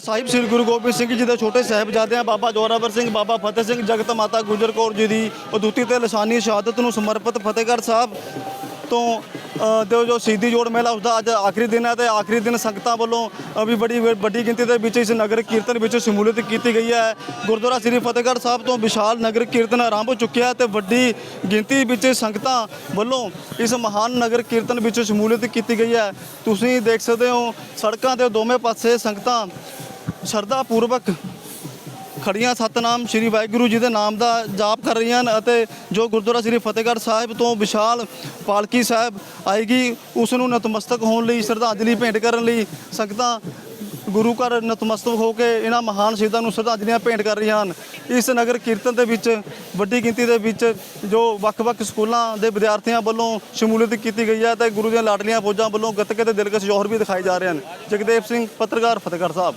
ਸਾਹਿਬ ਸ੍ਰੀ ਗੁਰੂ ਗੋਬਿੰਦ ਸਿੰਘ ਜੀ ਦੇ ਛੋਟੇ ਸਾਹਿਬਜ਼ਾਦਿਆਂ ਬਾਬਾ ਜੋਰਾਵਰ ਸਿੰਘ ਬਾਬਾ ਫਤਿਹ ਸਿੰਘ ਜਗਤ ਮਾਤਾ ਗੁਜਰ ਕੌਰ ਜੀ ਦੀ ਅਦੁੱਤੀ ਤੇ ਲਸਾਨੀ ਸ਼ਹਾਦਤ ਨੂੰ ਸਮਰਪਿਤ ਫਤਿਹਗੜ੍ਹ ਸਾਹਿਬ ਤੋਂ ਅ, ਜੋ ਸ਼ਹੀਦੀ ਜੋੜ ਮੇਲਾ ਉਸਦਾ ਅੱਜ ਆਖਰੀ ਦਿਨ ਹੈ ਤੇ ਆਖਰੀ ਦਿਨ ਸੰਗਤਾਂ ਵੱਲੋਂ ਵੀ ਬੜੀ ਵੱਡੀ ਗਿਣਤੀ ਦੇ ਵਿੱਚ ਇਸ ਨਗਰ ਕੀਰਤਨ ਵਿੱਚ ਸ਼ਮੂਲੀਅਤ ਕੀਤੀ ਗਈ ਹੈ। ਗੁਰਦੁਆਰਾ ਸ੍ਰੀ ਫਤਿਹਗੜ੍ਹ ਸਾਹਿਬ ਤੋਂ ਵਿਸ਼ਾਲ ਨਗਰ ਕੀਰਤਨ ਆਰੰਭ ਹੋ ਚੁੱਕਿਆ ਹੈ ਤੇ ਵੱਡੀ ਗਿਣਤੀ ਵਿੱਚ ਸੰਗਤਾਂ ਵੱਲੋਂ ਇਸ ਮਹਾਨ ਨਗਰ ਕੀਰਤਨ ਵਿੱਚ ਸ਼ਮੂਲੀਅਤ ਕੀਤੀ ਗਈ ਹੈ। ਤੁਸੀਂ ਦੇਖ ਸਕਦੇ ਹੋ ਸੜਕਾਂ ਦੇ ਦੋਵੇਂ ਪਾਸੇ ਸੰਗਤਾਂ ਸ਼ਰਧਾ ਪੂਰਵਕ ਖੜੀਆਂ ਸਤਨਾਮ ਸ੍ਰੀ ਵਾਹਿਗੁਰੂ ਜੀ ਦੇ ਨਾਮ ਦਾ ਜਾਪ ਕਰ ਰਹੀਆਂ ਹਨ ਅਤੇ ਜੋ ਗੁਰਦੁਆਰਾ ਸ੍ਰੀ ਫਤਿਹਗੜ੍ਹ ਸਾਹਿਬ ਤੋਂ ਵਿਸ਼ਾਲ ਪਾਲਕੀ ਸਾਹਿਬ ਆਏਗੀ, ਉਸ ਨੂੰ ਨਤਮਸਤਕ ਹੋਣ ਲਈ, ਸ਼ਰਧਾਂਜਲੀ ਭੇਂਟ ਕਰਨ ਲਈ ਸੰਗਤਾਂ ਗੁਰੂ ਘਰ ਨਤਮਸਤਕ ਹੋ ਕੇ ਇਹਨਾਂ ਮਹਾਨ ਸ਼ਹੀਦਾਂ ਨੂੰ ਸ਼ਰਧਾਂਜਲੀਆਂ ਭੇਂਟ ਕਰ ਰਹੀਆਂ ਹਨ। ਇਸ ਨਗਰ ਕੀਰਤਨ ਦੇ ਵਿੱਚ, ਵੱਡੀ ਗਿਣਤੀ ਦੇ ਵਿੱਚ ਜੋ ਵੱਖ-ਵੱਖ ਸਕੂਲਾਂ ਦੇ ਵਿਦਿਆਰਥੀਆਂ ਵੱਲੋਂ ਸ਼ਮੂਲੀਅਤ ਕੀਤੀ ਗਈ ਹੈ ਤੇ ਗੁਰੂ ਦੀਆਂ ਲਾਡਲੀਆਂ ਫੌਜਾਂ ਵੱਲੋਂ ਗੱਤਕੇ ਤੇ ਦਿਲਕਸ਼ ਜੋਹਰ ਵੀ ਦਿਖਾਏ ਜਾ ਰਹੇ ਹਨ। ਜਗਦੇਵ ਸਿੰਘ, ਪੱਤਰਕਾਰ, ਫਤਿਹਗੜ੍ਹ ਸਾਹਿਬ।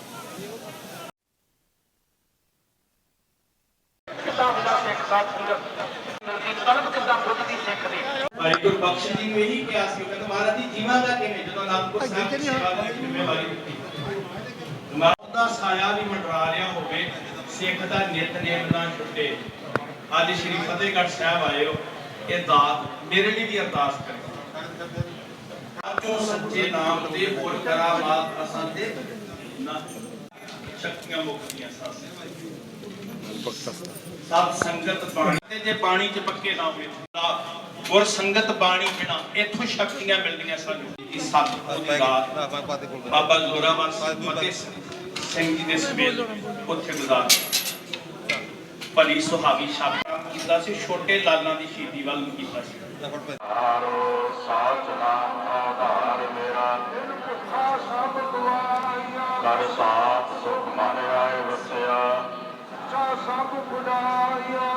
ਗੁਰਬਖਸ਼ ਜੀ ਨੂੰ ਇਹੀ ਕਿਹਾ ਸੀ ਕਹਿੰਦਾ ਮਹਾਰਾਜ ਜੀ ਜੀਵਾਂ ਦਾ ਕਿਵੇਂ? ਜਦੋਂ ਅਨੰਦਪੁਰ ਸਾਹਿਬ ਦੀ ਸੇਵਾ ਦੀ ਜ਼ਿੰਮੇਵਾਰੀ ਦਿੱਤੀ। ਮਹਾਰਾਜ ਦਾ ਸਾਇਆ ਵੀ ਮੰਡਰਾ ਰਿਹਾ ਹੋਵੇ ਸਿੱਖ ਦਾ ਨਿਤਨੇਮ ਨਾ ਛੁੱਟੇ। ਅੱਜ ਸ਼੍ਰੀ ਫਤਿਹਗੜ੍ਹ ਸਾਹਿਬ ਆਏ ਹੋ ਇਹ ਦਾਤ ਮੇਰੇ ਲਈ ਵੀ ਅਰਦਾਸ ਕਰੋ। ਆਜੋ ਸੱਚੇ ਨਾਮ ਤੇ ਹੋਰ ਕਰਾਮਾਤ ਅਸਾਂ ਦੇ ਨਾ ਸ਼ਕਤੀਆਂ ਮੁਕਤੀਆਂ ਸਾਸੇ ਸਤ ਸੰਗਤ ਬਾਣੀ ਤੇ ਜੇ ਬਾਣੀ ਚ ਪੱਕੇ ਨਾ ਹੋਵੇ ਤਾਂ ਗੁਰ ਸੰਗਤ ਬਾਣੀ ਬਿਨਾ ਇੱਥੋਂ ਸ਼ਕਤੀਆਂ ਮਿਲਦੀਆਂ ਸਾਨੂੰ। ਇਹ ਸਤ ਦੀ ਦਾਤ ਬਾਬਾ ਜ਼ੋਰਾਵਰ ਮਤੇ ਸਿੰਘ ਜੀ ਦੇ ਸਮੇਤ ਉੱਥੇ ਗੁਜ਼ਾਰ ਭਲੀ ਸੁਹਾਵੀ ਸ਼ਬਦ ਕੀਤਾ ਸੀ ਛੋਟੇ ਲਾਲਾਂ ਦੀ ਸ਼ਹੀਦੀ ਵੱਲ ਨੂੰ ਕੀਤਾ ਸੀ। ਹਾਰੋ ਸਾਚ ਨਾਮ ਆਧਾਰ ਮੇਰਾ। ਕਰ ਸਾਥ ਸੁਖ ਮਨ ਆਏ ਵਸਿਆ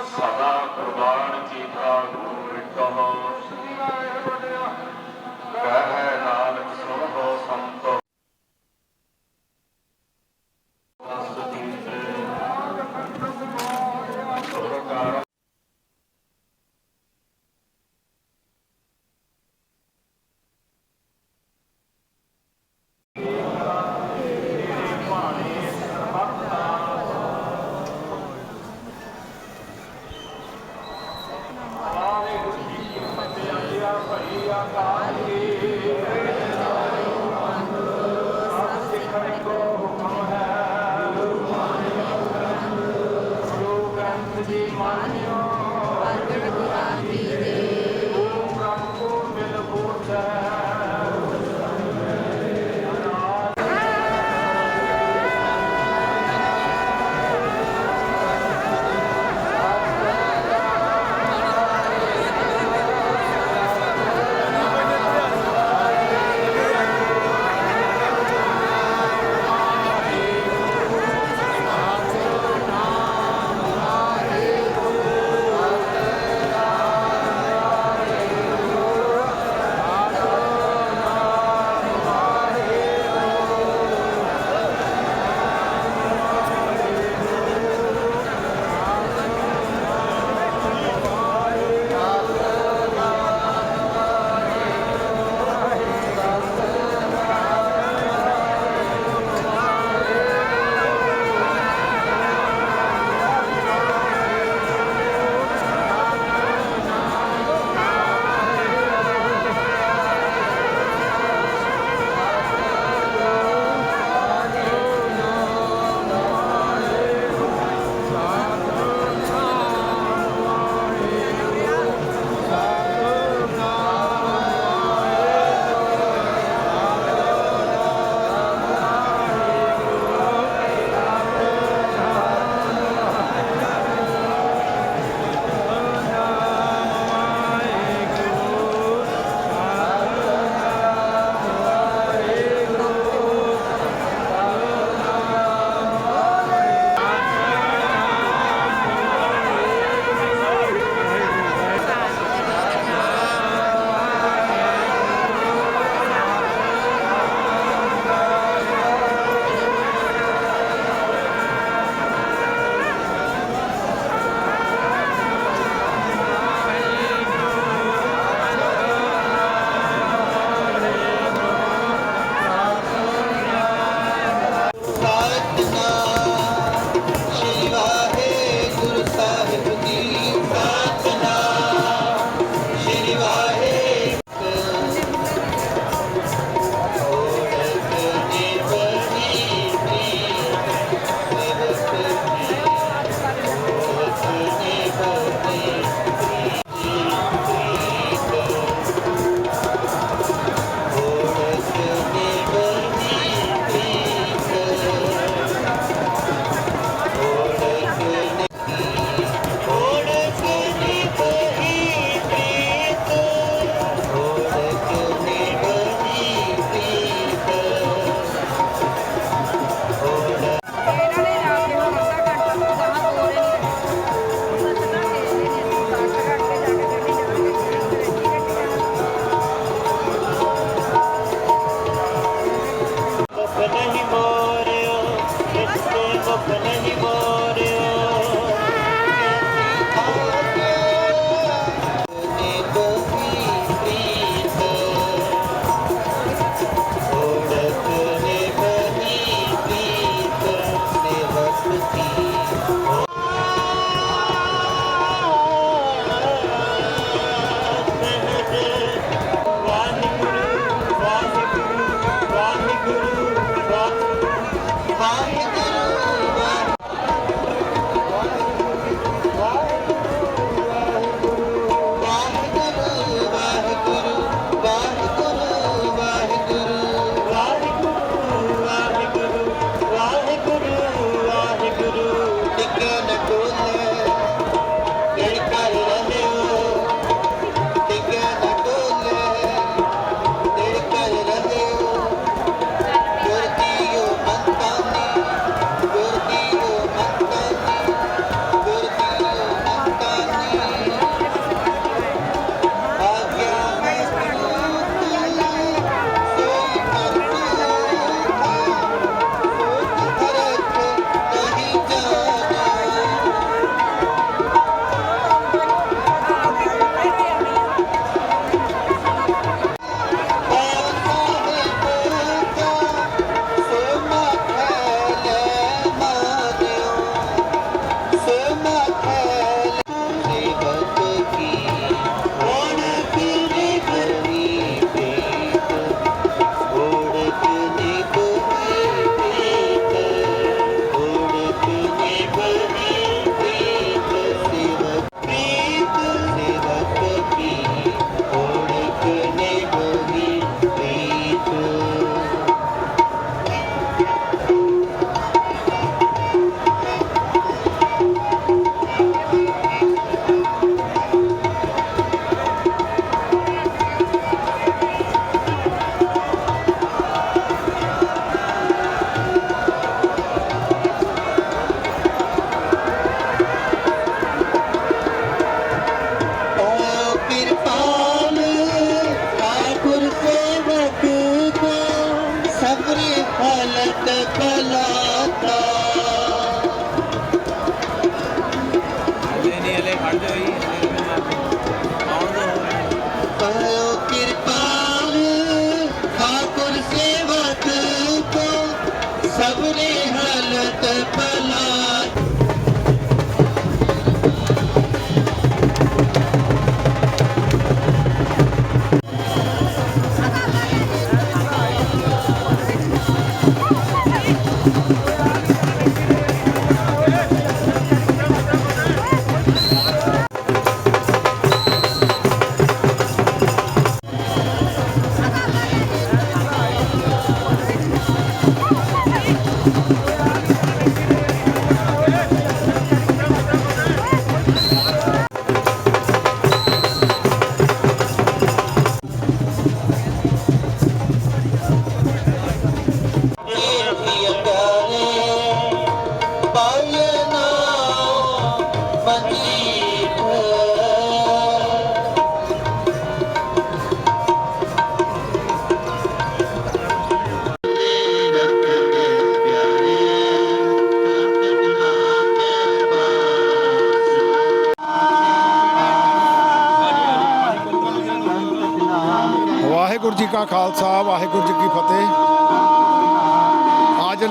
ਸਦਾ ਕੁਰਬਾਨ ਕੀਤਾ ਗੁਰੂ ਕਹੋ। ਕਹਿ ਨਾਨਕ ਸੁਣੋ ਸੰਤੋ। วานิ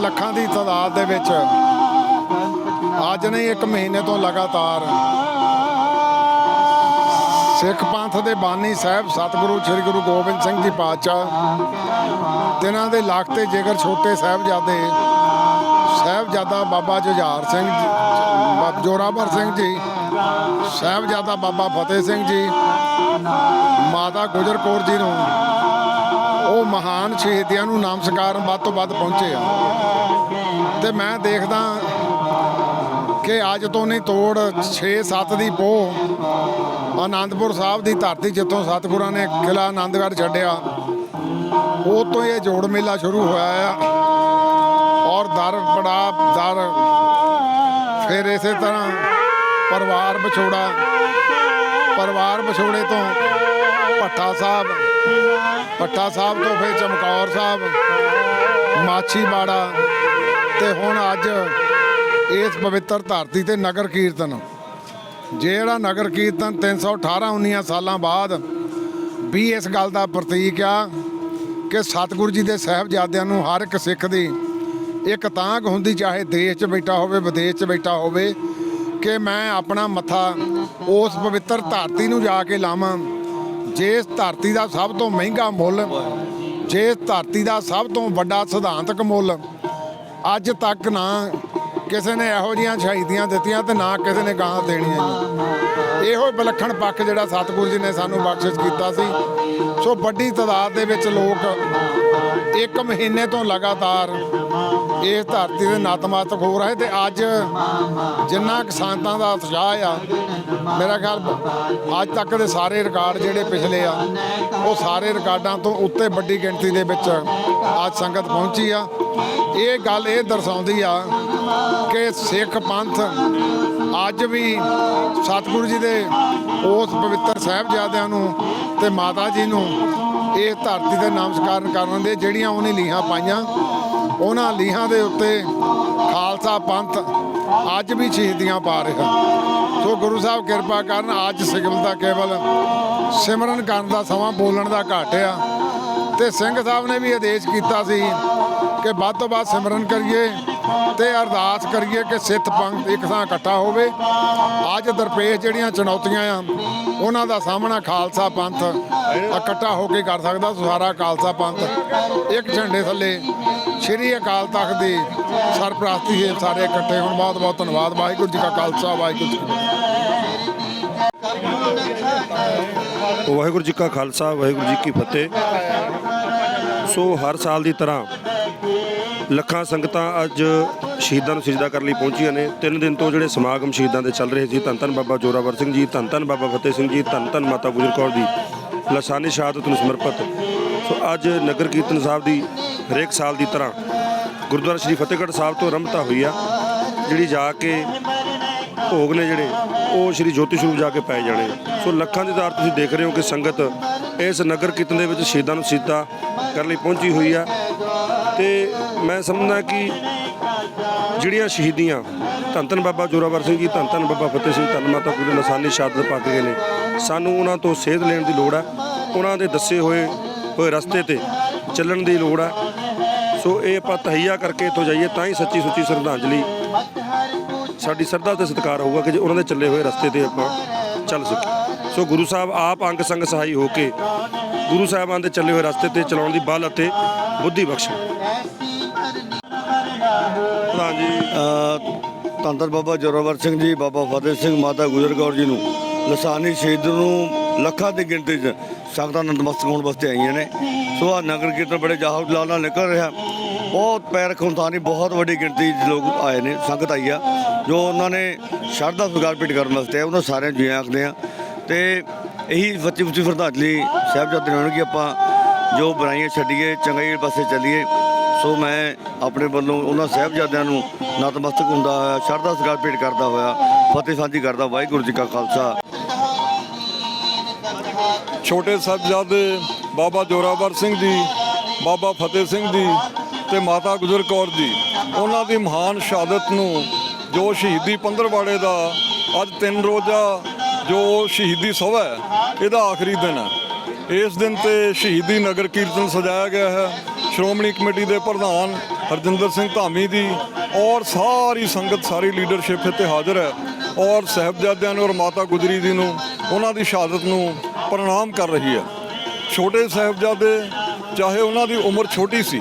ਲੱਖਾਂ ਦੀ ਤਾਦਾਦ ਦੇ ਵਿੱਚ। ਅੱਜ ਨਹੀਂ, ਇੱਕ ਮਹੀਨੇ ਤੋਂ ਲਗਾਤਾਰ। ਸਿੱਖ ਪੰਥ ਦੇ ਬਾਨੀ ਸਾਹਿਬ, ਸਤਿਗੁਰੂ ਸ੍ਰੀ ਗੁਰੂ ਗੋਬਿੰਦ ਸਿੰਘ ਜੀ ਪਾਤਸ਼ਾਹ ਤਿਨਾਂ ਦੇ ਲੱਖ ਤੇ ਜੇਕਰ ਛੋਟੇ ਸਾਹਿਬਜ਼ਾਦੇ, ਸਾਹਿਬਜ਼ਾਦਾ ਬਾਬਾ ਜੁਝਾਰ ਸਿੰਘ ਜੀ ਜੋਰਾਵਰ ਸਿੰਘ ਜੀ, ਸਾਹਿਬਜ਼ਾਦਾ ਬਾਬਾ ਫਤਿਹ ਸਿੰਘ ਜੀ, ਮਾਤਾ ਗੁਜਰ ਕੌਰ ਜੀ ਨੂੰ ਉਹ ਮਹਾਨ ਸ਼ਹੀਦੀਆਂ ਨੂੰ ਨਾਮਸਕਾਰਨ ਵੱਧ ਤੋਂ ਵੱਧ ਪਹੁੰਚੇ ਆ। ਤੇ ਮੈਂ ਦੇਖਦਾ ਕਿ ਅੱਜ ਤੋਂ ਨਹੀਂ ਤੋੜ 6-7 ਦੀ ਪੋਹ ਆਨੰਦਪੁਰ ਸਾਹਿਬ ਦੀ ਧਰਤੀ ਜਿੱਥੋਂ ਸਤਿਗੁਰਾਂ ਨੇ ਕਿਲਾ ਆਨੰਦਗੜ੍ਹ ਛੱਡਿਆ ਉਹ ਤੋਂ ਇਹ ਜੋੜ ਮੇਲਾ ਸ਼ੁਰੂ ਹੋਇਆ ਆ ਔਰ ਦਰ ਬੜਾ ਦਰ। ਫਿਰ ਇਸੇ ਤਰ੍ਹਾਂ ਪਰਿਵਾਰ ਵਿਛੋੜਾ, ਪਰਿਵਾਰ ਵਿਛੋੜੇ ਤੋਂ ਭੱਠਾ ਸਾਹਿਬ ਭੱਠਾ ਸਾਹਿਬ ਤੋਂ ਫਿਰ ਚਮਕੌਰ ਸਾਹਿਬ, ਮਾਛੀਵਾੜਾ ਤੇ ਹੁਣ ਅੱਜ ਇਸ ਪਵਿੱਤਰ ਧਰਤੀ ਤੇ ਨਗਰ ਕੀਰਤਨ। ਜਿਹੜਾ ਨਗਰ ਕੀਰਤਨ 318 19 ਸਾਲਾਂ ਬਾਅਦ ਵੀ ਇਸ ਗੱਲ ਦਾ ਪ੍ਰਤੀਕ ਆ ਕਿ ਸਤਿਗੁਰੂ ਜੀ ਦੇ ਸਾਹਿਬਜ਼ਾਦਿਆਂ ਨੂੰ ਹਰ ਇੱਕ ਸਿੱਖ ਦੀ ਇੱਕ ਤਾਂਗ ਹੁੰਦੀ, ਚਾਹੇ ਦੇਸ਼ 'ਚ ਬੈਠਾ ਹੋਵੇ, ਵਿਦੇਸ਼ 'ਚ ਬੈਠਾ ਹੋਵੇ, ਕਿ ਮੈਂ ਆਪਣਾ ਮੱਥਾ ਉਸ ਪਵਿੱਤਰ ਧਰਤੀ ਨੂੰ ਜਾ ਕੇ ਲਾਵਾਂ। ਜਿਸ ਧਰਤੀ ਦਾ ਸਭ ਤੋਂ ਮਹਿੰਗਾ ਮੁੱਲ ਜਿਸ ਧਰਤੀ ਦਾ ਸਭ ਤੋਂ ਵੱਡਾ ਸਿਧਾਂਤਕ ਮੁੱਲ ਅੱਜ ਤੱਕ ਨਾ ਕਿਸੇ ਨੇ ਇਹੋ ਜੀਆਂ ਸ਼ਹੀਦੀਆਂ ਦਿੱਤੀਆਂ ਤੇ ਨਾ ਕਿਸੇ ਨੇ ਗਾਂ ਦੇਣੀਆਂ ਜੀ। ਇਹੋ ਵਿਲੱਖਣ ਪੱਖ ਜਿਹੜਾ ਸਤਿਗੁਰੂ ਜੀ ਨੇ ਸਾਨੂੰ ਬਖਸ਼ਿਸ਼ ਕੀਤਾ ਸੀ। ਸੋ ਵੱਡੀ ਤਾਦਾਦ ਦੇ ਵਿੱਚ ਲੋਕ ਇੱਕ ਮਹੀਨੇ ਤੋਂ ਲਗਾਤਾਰ ਇਸ ਧਰਤੀ ਦੇ ਨਤਮਸਤਕ ਹੋ ਰਹੇ ਤੇ ਅੱਜ ਜਿੰਨਾ ਕੁ ਦਾ ਉਤਸ਼ਾਹ ਆ, ਮੇਰਾ ਖਿਆਲ ਅੱਜ ਤੱਕ ਦੇ ਸਾਰੇ ਰਿਕਾਰਡ ਜਿਹੜੇ ਪਿਛਲੇ ਆ, ਉਹ ਸਾਰੇ ਰਿਕਾਰਡਾਂ ਤੋਂ ਉੱਤੇ ਵੱਡੀ ਗਿਣਤੀ ਦੇ ਵਿੱਚ ਅੱਜ ਸੰਗਤ ਪਹੁੰਚੀ ਆ। ਇਹ ਗੱਲ ਇਹ ਦਰਸਾਉਂਦੀ ਆ ਕਿ ਸਿੱਖ ਪੰਥ ਅੱਜ ਵੀ ਸਤਿਗੁਰੂ ਜੀ ਦੇ ਉਸ ਪਵਿੱਤਰ ਸਾਹਿਬਜ਼ਾਦਿਆਂ ਨੂੰ ਤੇ ਮਾਤਾ ਜੀ ਨੂੰ ਇਹ ਧਰਤੀ ਤੇ ਨਮਸਕਾਰ ਕਰਨ ਦੇ ਜਿਹੜੀਆਂ ਉਹਨੇ ਲੀਹਾਂ ਪਾਈਆਂ, ਉਹਨਾਂ ਲੀਹਾਂ ਦੇ ਉੱਤੇ ਖਾਲਸਾ ਪੰਥ ਅੱਜ ਵੀ ਸ਼ਹੀਦੀਆਂ ਪਾ ਰਿਹਾ। ਸੋ ਗੁਰੂ ਸਾਹਿਬ ਕਿਰਪਾ ਕਰਨ, ਅੱਜ ਸਿਗਮ ਦਾ ਕੇਵਲ ਸਿਮਰਨ ਕਰਨ ਦਾ ਸਮਾਂ ਬੋਲਣ ਦਾ ਘਾਟ ਆ। ਤੇ ਸਿੰਘ ਸਾਹਿਬ ਨੇ ਵੀ ਆਦੇਸ਼ ਕੀਤਾ ਸੀ ਕਿ ਵੱਧ ਤੋਂ ਵੱਧ ਸਿਮਰਨ ਕਰੀਏ। ਤੇ ਅਰਦਾਸ ਕਰੀਏ ਕਿ ਸਿੱਖ ਪੰਥ ਇੱਕ ਥਾਂ ਇਕੱਠਾ ਹੋਵੇ। ਅੱਜ ਦਰਪੇਸ਼ ਜਿਹੜੀਆਂ ਚੁਣੌਤੀਆਂ ਆ, ਉਹਨਾਂ ਦਾ ਸਾਹਮਣਾ ਖਾਲਸਾ ਪੰਥ ਇਕੱਠਾ ਹੋ ਕੇ ਕਰ ਸਕਦਾ ਸਾਰਾ ਖਾਲਸਾ ਪੰਥ। ਇੱਕ ਝੰਡੇ ਥੱਲੇ ਸ਼੍ਰੀ ਅਕਾਲ ਤਖਤ ਦੀ ਸਰਪ੍ਰਸਤੀ ਹੇਠ ਸਾਰੇ ਇਕੱਠੇ ਹੋਣ। ਬਹੁਤ ਬਹੁਤ ਧੰਨਵਾਦ। ਵਾਹਿਗੁਰੂ ਜੀ ਕਾ ਖਾਲਸਾ, ਵਾਹਿਗੁਰੂ ਜੀ ਵਾਹਿਗੁਰੂ ਜੀ ਕਾ ਖਾਲਸਾ, ਵਾਹਿਗੁਰੂ ਜੀ ਕੀ ਫਤਿਹ। ਸੋ ਹਰ ਸਾਲ ਦੀ ਤਰ੍ਹਾਂ ਲੱਖਾਂ ਸੰਗਤਾਂ ਅੱਜ ਸ਼ਹੀਦਾਂ ਨੂੰ ਸਜਦਾ ਕਰਨ ਲਈ ਪਹੁੰਚੀਆਂ ਨੇ। ਤਿੰਨ ਦਿਨ ਤੋਂ ਜਿਹੜੇ ਸਮਾਗਮ ਸ਼ਹੀਦਾਂ ਦੇ ਚੱਲ ਰਹੇ ਸੀ, ਧੰਨ ਧੰਨ ਬਾਬਾ ਜੋਰਾਵਰ ਸਿੰਘ ਜੀ, ਧੰਨ ਧੰਨ ਬਾਬਾ ਫਤਿਹ ਸਿੰਘ ਜੀ, ਧੰਨ ਧੰਨ ਮਾਤਾ ਗੁਜਰ ਕੌਰ ਦੀ ਲਸਾਨੀ ਸ਼ਹਾਦਤ ਨੂੰ ਸਮਰਪਿਤ। ਸੋ ਅੱਜ ਨਗਰ ਕੀਰਤਨ ਸਾਹਿਬ ਦੀ ਹਰੇਕ ਸਾਲ ਦੀ ਤਰ੍ਹਾਂ ਗੁਰਦੁਆਰਾ ਸ੍ਰੀ ਫਤਿਹਗੜ੍ਹ ਸਾਹਿਬ ਤੋਂ ਆਰੰਭਤਾ ਹੋਈ ਆ, ਜਿਹੜੀ ਜਾ ਕੇ ਭੋਗ ਨੇ ਜਿਹੜੇ, ਉਹ ਸ਼੍ਰੀ ਜੋਤੀ ਸਰੂਪ ਜਾ ਕੇ ਪੈ ਜਾਣੇ। ਸੋ ਲੱਖਾਂ ਦੀ ਦਾਰ ਤੁਸੀਂ ਦੇਖ ਰਹੇ ਹੋ ਕਿ ਸੰਗਤ ਇਸ ਨਗਰ ਕੀਰਤਨ ਦੇ ਵਿੱਚ ਸ਼ਹੀਦਾਂ ਨੂੰ ਸਿੱਧਾ ਕਰਨ ਲਈ ਪਹੁੰਚੀ ਹੋਈ ਆ। ਤੇ ਮੈਂ ਸਮਝਦਾ ਕਿ ਜਿਹੜੀਆਂ ਸ਼ਹੀਦੀਆਂ ਧੰਨ ਧੰਨ ਬਾਬਾ ਜੋਰਾਵਰ ਸਿੰਘ ਜੀ, ਧੰਨ ਧੰਨ ਬਾਬਾ ਫਤਿਹ ਸਿੰਘ ਧੰਨ ਮਾਤਾ ਗੁਰੂ ਨਸਾਨੀ ਸ਼ਹਾਦਤ ਪਾ ਕੇ ਗਏ ਨੇ। ਸਾਨੂੰ ਉਹਨਾਂ ਤੋਂ ਸੇਧ ਲੈਣ ਦੀ ਲੋੜ ਹੈ ਉਹਨਾਂ ਦੇ ਦੱਸੇ ਹੋਏ ਹੋਏ ਰਸਤੇ ਤੇ ਚੱਲਣ ਦੀ ਲੋੜ ਹੈ ਸੋ ਇਹ ਆਪਾਂ ਤਹਈਆ ਕਰਕੇ ਇੱਥੋਂ ਜਾਈਏ ਤਾਂ ਹੀ ਸੱਚੀ ਸੁੱਚੀ ਸ਼ਰਧਾਂਜਲੀ ਸਾਡੀ ਸਰਦਾ ਤੇ ਸਤਿਕਾਰ ਹੋਊਗਾ ਕਿ ਜੇ ਉਹਨਾਂ ਦੇ ਚੱਲੇ ਹੋਏ ਰਸਤੇ ਤੇ ਆਪਾਂ ਚੱਲ ਸਕੀਏ। ਸੋ ਗੁਰੂ ਸਾਹਿਬ, ਆਪ ਅੰਗ ਸੰਗ ਸਹਾਈ ਹੋ ਕੇ ਗੁਰੂ ਸਾਹਿਬਾਨ ਦੇ ਚੱਲੇ ਹੋਏ ਰਸਤੇ ਤੇ ਚਲਾਉਣ ਦੀ ਬਲ ਅਤੇ ਬੁੱਧੀ ਬਖਸ਼ਣ। ਪ੍ਰਧਾਨ ਜੀ ਧੰਨ ਬਾਬਾ ਜੋਰਾਵਰ ਸਿੰਘ ਜੀ ਬਾਬਾ ਫਤਿਹ ਸਿੰਘ ਮਾਤਾ ਗੁਜਰ ਕੌਰ ਜੀ ਨੂੰ ਲਸਾਨੀ ਸ਼ਹੀਦ ਨੂੰ ਲੱਖਾਂ ਦੀ ਗਿਣਤੀ 'ਚ ਸੰਗਤਾਂ ਨਤਮਸਤਕ ਹੋਣ ਵਾਸਤੇ ਆਈਆਂ ਨੇ। ਸੋ ਆ ਨਗਰ ਕੀਰਤਨ ਬੜੇ ਜਾਹੋ ਜਲਾਲ ਨਾਲ ਨਿਕਲ ਰਿਹਾ। ਬਹੁਤ ਪੈਰ ਖੁੰਤਾਨੀ ਬਹੁਤ ਵੱਡੀ ਗਿਣਤੀ 'ਚ ਲੋਕ ਆਏ ਨੇ ਸੰਗਤ ਆਈ ਆ ਜੋ ਉਹਨਾਂ ਨੇ ਸ਼ਰਧਾ ਸਵੀਕਾਰ ਭੇਟ ਕਰਨ ਵਾਸਤੇ ਆਏ, ਉਹਨਾਂ ਸਾਰਿਆਂ ਨੂੰ ਜੀ ਆਖਦੇ ਆ। ਤੇ ਇਹੀ ਸੱਚੀ ਮੁੱਚੀ ਸ਼ਰਧਾਂਜਲੀ ਸਾਹਿਬਜ਼ਾਦੇ ਨੂੰ ਕਿ ਆਪਾਂ ਜੋ ਬੁਰਾਈਆਂ ਛੱਡੀਏ ਚੰਗਾਈ ਪਾਸੇ ਚੱਲੀਏ। ਸੋ ਮੈਂ ਆਪਣੇ ਵੱਲੋਂ ਉਹਨਾਂ ਸਾਹਿਬਜ਼ਾਦਿਆਂ ਨੂੰ ਨਤਮਸਤਕ ਹੁੰਦਾ ਹੋਇਆ, ਸ਼ਰਧਾ ਸਤਿਕਾਰ ਭੇਟ ਕਰਦਾ ਹੋਇਆ, ਫਤਿਹ ਸਾਂਝੀ ਕਰਦਾ ਵਾਹਿਗੁਰੂ ਜੀ ਕਾ ਖਾਲਸਾ। ਛੋਟੇ ਸਾਹਿਬਜ਼ਾਦੇ ਬਾਬਾ ਜੋਰਾਵਰ ਸਿੰਘ ਜੀ, ਬਾਬਾ ਫਤਿਹ ਸਿੰਘ ਜੀ ਤੇ ਮਾਤਾ ਗੁਜਰ ਕੌਰ ਜੀ, ਉਹਨਾਂ ਦੀ ਮਹਾਨ ਸ਼ਹਾਦਤ ਨੂੰ ਜੋ ਸ਼ਹੀਦੀ ਪੰਦਰਵਾੜੇ ਦਾ ਅੱਜ ਤਿੰਨ ਰੋਜ਼ਾ ਜੋ ਸ਼ਹੀਦੀ ਸਭਾ ਹੈ, ਇਹਦਾ ਆਖਰੀ ਦਿਨ ਹੈ। ਇਸ ਦਿਨ ਤੇ ਸ਼ਹੀਦੀ ਨਗਰ ਕੀਰਤਨ ਸਜਾਇਆ ਗਿਆ ਹੈ। ਸ਼੍ਰੋਮਣੀ ਕਮੇਟੀ ਦੇ ਪ੍ਰਧਾਨ ਹਰਜਿੰਦਰ ਸਿੰਘ ਧਾਮੀ ਦੀ ਔਰ ਸਾਰੀ ਸੰਗਤ, ਸਾਰੀ ਲੀਡਰਸ਼ਿਪ ਇੱਥੇ ਹਾਜ਼ਰ ਹੈ। ਔਰ ਸਾਹਿਬਜ਼ਾਦਿਆਂ ਨੂੰ ਔਰ ਮਾਤਾ ਗੁਜਰੀ ਜੀ ਨੂੰ, ਉਹਨਾਂ ਦੀ ਸ਼ਹਾਦਤ ਨੂੰ ਪ੍ਰਣਾਮ ਕਰ ਰਹੀ ਹੈ। ਛੋਟੇ ਸਾਹਿਬਜ਼ਾਦੇ, ਚਾਹੇ ਉਹਨਾਂ ਦੀ ਉਮਰ ਛੋਟੀ ਸੀ,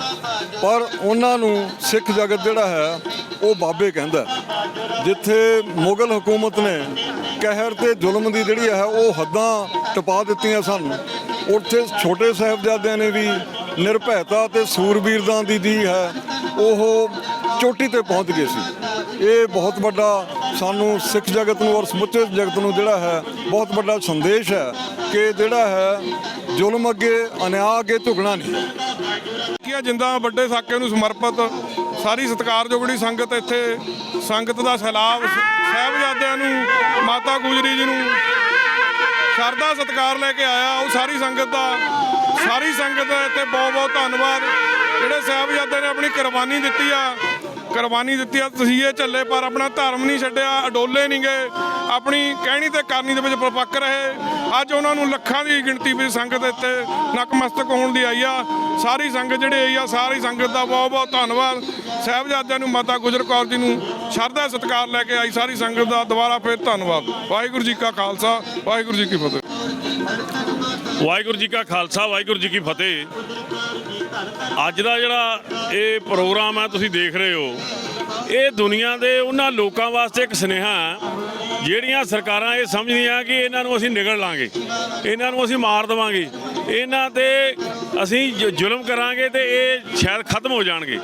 ਪਰ ਉਹਨਾਂ ਨੂੰ ਸਿੱਖ ਜਗਤ ਜਿਹੜਾ ਹੈ, ਉਹ ਬਾਬੇ ਕਹਿੰਦਾ ਜਿੱਥੇ ਮੁਗਲ ਹਕੂਮਤ ਨੇ ਕਹਿਰ ਤੇ ਜ਼ੁਲਮ ਦੀ ਜਿਹੜੀ ਹੈ ਉਹ ਹੱਦਾਂ ਟਪਾ ਦਿੱਤੀਆਂ ਸਨ, ਉੱਥੇ ਛੋਟੇ ਸਾਹਿਬਜ਼ਾਦਿਆਂ ਨੇ ਵੀ ਨਿਰਭੈਤਾ ਤੇ ਸੂਰਬੀਰਤਾ ਦੀ ਦੀ ਹੈ, ਉਹ ਚੋਟੀ ਤੇ ਪਹੁੰਚ ਗਏ ਸੀ। ਇਹ ਬਹੁਤ ਵੱਡਾ ਸਾਨੂੰ ਸਿੱਖ ਜਗਤ ਨੂੰ ਔਰ ਸਮੁੱਚੇ ਜਗਤ ਨੂੰ ਜਿਹੜਾ ਹੈ, ਬਹੁਤ ਵੱਡਾ ਸੰਦੇਸ਼ ਹੈ ਕਿ ਜਿਹੜਾ ਹੈ, ਜ਼ੁਲਮ ਅੱਗੇ, ਅਨਿਆਂ ਅੱਗੇ ਝੁਕਣਾ ਨਹੀਂ। ਕੀਆ ਜਿੰਦਾ ਵੱਡੇ ਸਾਕੇ ਨੂੰ ਸਮਰਪਿਤ ਸਾਰੀ ਸਤਿਕਾਰਯੋਗੜੀ ਸੰਗਤ ਇੱਥੇ, ਸੰਗਤ ਦਾ ਸੈਲਾਬ, ਸ- ਸਾਹਿਬਜ਼ਾਦਿਆਂ ਨੂੰ, ਮਾਤਾ ਗੁਜਰੀ ਜੀ ਨੂੰ ਸ਼ਰਧਾ ਸਤਿਕਾਰ ਲੈ ਕੇ ਆਇਆ। ਉਹ ਸਾਰੀ ਸੰਗਤ ਦਾ, ਸਾਰੀ ਸੰਗਤ ਦਾ ਇੱਥੇ ਬਹੁਤ ਬਹੁਤ ਧੰਨਵਾਦ। ਜਿਹੜੇ ਸਾਹਿਬਜ਼ਾਦਿਆਂ ਨੇ ਆਪਣੀ ਕੁਰਬਾਨੀ ਦਿੱਤੀ ਆ, ਕੁਰਬਾਨੀ ਦਿੱਤੀ ਆ ਤਸੀਹੇ ਝੱਲੇ ਪਰ ਆਪਣਾ ਧਰਮ ਨਹੀਂ ਛੱਡਿਆ, ਅਡੋਲੇ ਨਹੀਂ ਗਏ ਆਪਣੀ ਕਹਿਣੀ ਤੇ ਕਰਨੀ ਦੇ ਵਿੱਚ ਪਰਪੱਕ ਰਹੇ। ਅੱਜ ਉਹਨਾਂ ਨੂੰ ਲੱਖਾਂ ਦੀ ਗਿਣਤੀ ਵਿੱਚ ਸੰਗਤ ਇੱਥੇ ਨਕਮਸਤਕ ਹੋਣ ਦੀ ਆਈ ਆ। ਸਾਰੀ ਸੰਗਤ ਜਿਹੜੀ ਆਈ ਆ, ਸਾਰੀ ਸੰਗਤ ਦਾ ਬਹੁਤ ਬਹੁਤ ਧੰਨਵਾਦ। ਸਾਹਿਬਜ਼ਾਦਿਆਂ ਨੂੰ, ਮਾਤਾ ਗੁਜਰ ਕੌਰ ਜੀ ਨੂੰ ਸ਼ਰਧਾ ਸਤਿਕਾਰ ਲੈ ਕੇ ਆਈ ਸਾਰੀ ਸੰਗਤ ਦਾ। ਦੁਬਾਰਾ ਫਿਰ ਧੰਨਵਾਦ। ਵਾਹਿਗੁਰੂ ਜੀ ਕਾ ਖਾਲਸਾ, ਵਾਹਿਗੁਰੂ ਜੀ ਕੀ ਫਤਿਹ। ਵਾਹਿਗੁਰੂ ਜੀ ਕਾ ਖਾਲਸਾ, ਵਾਹਿਗੁਰੂ ਜੀ ਕੀ ਫਤਿਹ। ਅੱਜ ਦਾ ਜਿਹੜਾ ਇਹ ਪ੍ਰੋਗਰਾਮ ਹੈ, ਤੁਸੀਂ ਦੇਖ ਰਹੇ ਹੋ। ਇਹ ਦੁਨੀਆ ਦੇ ਉਹਨਾਂ ਲੋਕਾਂ ਵਾਸਤੇ ਇੱਕ ਸੁਨੇਹਾ ਹੈ, ਜਿਹੜੀਆਂ ਸਰਕਾਰਾਂ ਇਹ ਸਮਝਦੀਆਂ ਕਿ ਇਹਨਾਂ ਨੂੰ ਅਸੀਂ ਨਿਗਲ ਲਾਂਗੇ, ਇਹਨਾਂ ਨੂੰ ਅਸੀਂ ਮਾਰ ਦੇਵਾਂਗੇ, ਇਹਨਾਂ ਤੇ ਅਸੀਂ ਜ਼ੁਲਮ ਕਰਾਂਗੇ ਤੇ ਇਹ ਸ਼ਾਇਦ ਖਤਮ ਹੋ ਜਾਣਗੇ।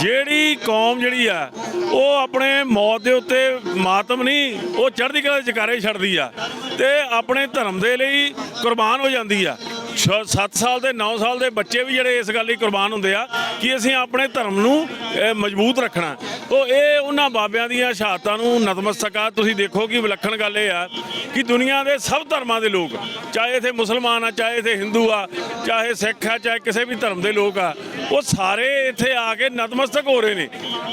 ਜਿਹੜੀ ਕੌਮ ਜਿਹੜੀ ਆ, ਉਹ ਆਪਣੇ ਮੌਤ ਦੇ ਉੱਤੇ ਮਾਤਮ ਨਹੀਂ, ਉਹ ਚੜ੍ਹਦੀ ਕਲਾ ਦੇ ਜਕਾਰੇ ਛੱਡਦੀ ਆ ਤੇ ਆਪਣੇ ਧਰਮ ਦੇ ਲਈ ਕੁਰਬਾਨ ਹੋ ਜਾਂਦੀ ਆ। 7 ਸਾਲ ਦੇ 9 ਸਾਲ ਦੇ ਬੱਚੇ ਵੀ ਜਿਹੜੇ ਇਸ ਗੱਲ ਲਈ ਕੁਰਬਾਨ ਹੁੰਦੇ ਆ ਕਿ ਅਸੀਂ ਆਪਣੇ ਧਰਮ ਨੂੰ ਮਜ਼ਬੂਤ ਰੱਖਣਾ। ਉਹ ਇਹ ਉਹਨਾਂ ਬਾਬਿਆਂ ਦੀਆਂ ਸ਼ਹਾਦਤਾਂ ਨੂੰ ਨਤਮਸਤਕ ਆ। ਤੁਸੀਂ ਦੇਖੋ ਕਿ ਵਿਲੱਖਣ ਗੱਲ ਇਹ ਆ ਕਿ ਦੁਨੀਆ ਦੇ ਸਭ ਧਰਮਾਂ ਦੇ ਲੋਕ, ਚਾਹੇ ਇਥੇ ਮੁਸਲਮਾਨ ਆ, ਚਾਹੇ ਇਥੇ ਹਿੰਦੂ ਆ, ਚਾਹੇ ਸਿੱਖ ਆ, ਚਾਹੇ ਕਿਸੇ ਵੀ ਧਰਮ ਦੇ ਲੋਕ ਆ ਉਹ ਸਾਰੇ ਇੱਥੇ ਆ ਕੇ ਨਤਮਸਤਕ ਹੋ ਰਹੇ ਨੇ।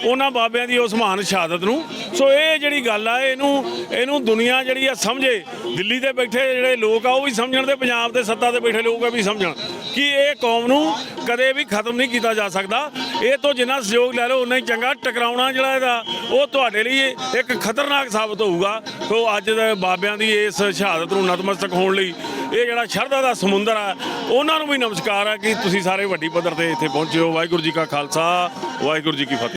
ਉਹਨਾਂ ਬਾਬਿਆਂ ਦੀ ਉਸ ਮਹਾਨ ਸ਼ਹਾਦਤ ਨੂੰ। ਸੋ ਇਹ ਜਿਹੜੀ ਗੱਲ ਆ, ਇਹਨੂੰ ਇਹਨੂੰ ਦੁਨੀਆ ਜਿਹੜੀ ਆ ਸਮਝੇ। ਦਿੱਲੀ ਤੇ ਬੈਠੇ ਜਿਹੜੇ ਲੋਕ ਆ, ਉਹ ਵੀ ਸਮਝਣ ਤੇ ਪੰਜਾਬ ਦੇ ਸੱਤਾ ਤੇ ਬੈਠੇ ਲੋਕ ਆ, ਵੀ ਸਮਝਣ। ਕਿ ਇਹ ਕੌਮ ਨੂੰ ਕਦੇ ਵੀ ਖਤਮ ਨਹੀਂ ਕੀਤਾ ਜਾ ਸਕਦਾ। ਇਹ ਤੋਂ ਜਿੰਨਾ ਸਹਿਯੋਗ ਲੈ ਲਓ, ਉਨਾ ਹੀ ਚੰਗਾ। ਟਕਰਾਉਣਾ ਜਿਹੜਾ ਇਹਦਾ, ਉਹ ਤੁਹਾਡੇ ਲਈ ਇੱਕ ਖਤਰਨਾਕ ਸਾਬਤ ਹੋਊਗਾ। ਸੋ ਅੱਜ ਦੇ ਬਾਬਿਆਂ ਦੀ ਇਸ ਸ਼ਹਾਦਤ ਨੂੰ ਨਤਮਸਤਕ ਹੋਣ ਲਈ ਇਹ ਜਿਹੜਾ ਸ਼ਰਧਾ ਦਾ ਸਮੁੰਦਰ ਆ, ਉਹਨਾਂ ਨੂੰ ਵੀ ਨਮਸਕਾਰ ਆ ਕਿ ਤੁਸੀਂ ਸਾਰੇ ਵੱਡੀ ਪੱਧਰ ਤੇ ਇੱਥੇ ਪਹੁੰਚੇ ਹੋ। ਵਾਹਿਗੁਰੂ ਜੀ ਕਾ ਖਾਲਸਾ, ਵਾਹਿਗੁਰੂ ਜੀ ਕੀ ਫਤਿਹ।